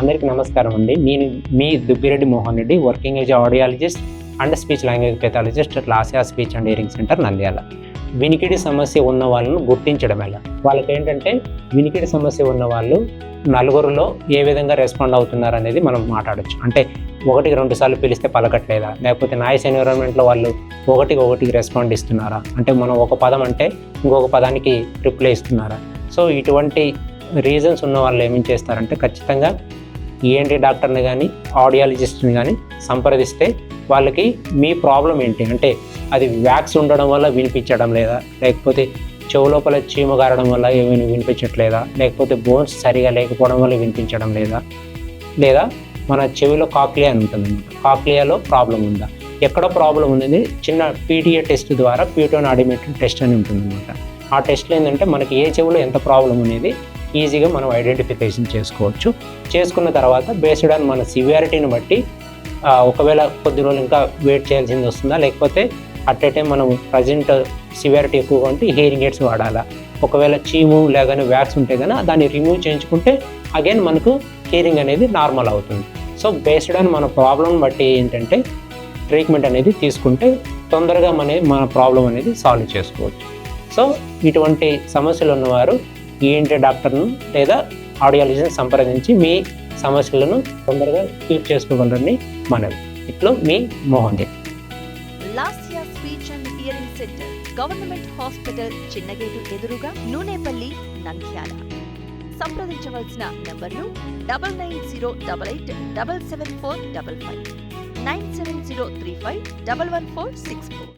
అందరికీ నమస్కారం అండి. నేను మీ Dubbireddy Mohan Reddy working as audiologist and speech language pathologist Lasya speech and hearing centre Nandyal. వినికిడి సమస్య ఉన్న వాళ్ళను గుర్తించడం ఎలా? వాళ్ళకి ఏంటంటే వినికిడి సమస్య ఉన్న వాళ్ళు నలుగురిలో ఏ విధంగా రెస్పాండ్ అవుతున్నారు అనేది మనం మాట్లాడొచ్చు. అంటే ఒకటికి రెండు సార్లు పిలిస్తే పలకట్లేదా? లేకపోతే నాయిస్ ఎన్విరాన్మెంట్లో వాళ్ళు ఒకటికి ఒకటికి రెస్పాండ్ ఇస్తున్నారా? అంటే మనం ఒక పదం అంటే ఇంకొక పదానికి రిప్లై ఇస్తున్నారా? సో ఇటువంటి రీజన్స్ ఉన్న వాళ్ళు ఏమేం చేస్తారంటే ఖచ్చితంగా ఈఎన్టీ డాక్టర్ని కానీ ఆడియాలజిస్ట్ని కానీ సంప్రదిస్తే వాళ్ళకి మీ ప్రాబ్లం ఏంటి? అంటే అది వ్యాక్స్ ఉండడం వల్ల వినిపించడం లేదా? లేకపోతే చెవు లోపల చీమ గారడం వల్ల ఏమైనా వినిపించట్లేదా? లేకపోతే బోన్స్ సరిగా లేకపోవడం వల్ల వినిపించడం లేదా? లేదా మన చెవిలో కాక్లియా అని ఉంటుంది అనమాట కాక్లియాలో ప్రాబ్లం ఉందా? ఎక్కడ ప్రాబ్లం ఉంది చిన్న పీటీఏ టెస్ట్ ద్వారా ప్యూటోన్ ఆడిమేటెడ్ టెస్ట్ అని ఉంటుందన్నమాట. ఆ టెస్ట్లో ఏంటంటే మనకి ఏ చెవిలో ఎంత ప్రాబ్లం అనేది ఈజీగా మనం ఐడెంటిఫికేషన్ చేసుకోవచ్చు. చేసుకున్న తర్వాత బేస్డ్ ఆన్ మన సివియారిటీని బట్టి ఒకవేళ కొద్ది రోజులు ఇంకా వెయిట్ చేయాల్సింది వస్తుందా? లేకపోతే అట్ ఏ టైం మనం ప్రజెంట్ సివియారిటీ ఎక్కువగా ఉంటే హియరింగ్ ఎయిడ్స్ వాడాలా? ఒకవేళ చీము లేదని వ్యాక్స్ ఉంటే కనుక దాన్ని రిమూవ్ చేయించుకుంటే అగైన్ మనకు హియరింగ్ అనేది నార్మల్ అవుతుంది. సో బేస్డ్ ఆన్ మన ప్రాబ్లం బట్టి ఏంటంటే ట్రీట్మెంట్ అనేది తీసుకుంటే తొందరగా మన మన ప్రాబ్లం అనేది సాల్వ్ చేసుకోవచ్చు. సో ఇటువంటి సమస్యలు ఉన్నవారు ఈఎన్టీ డాక్టర్ను లేదా ఆడియాలజిస్ట్ని సంప్రదించి మీ సమస్యలను తొందరగా క్యూర్ చేసుకోగలరని మనవి ఇట్లో మీ Mohan Reddy Lasya speech and hearing centre government hospital చిన్నగేటు ఎదురుగా నూనెపల్లి నంద్యాల. సంప్రదించవలసిన నంబర్లు double nine zero double eight double seven four double five nine seven zero three five double one four six four.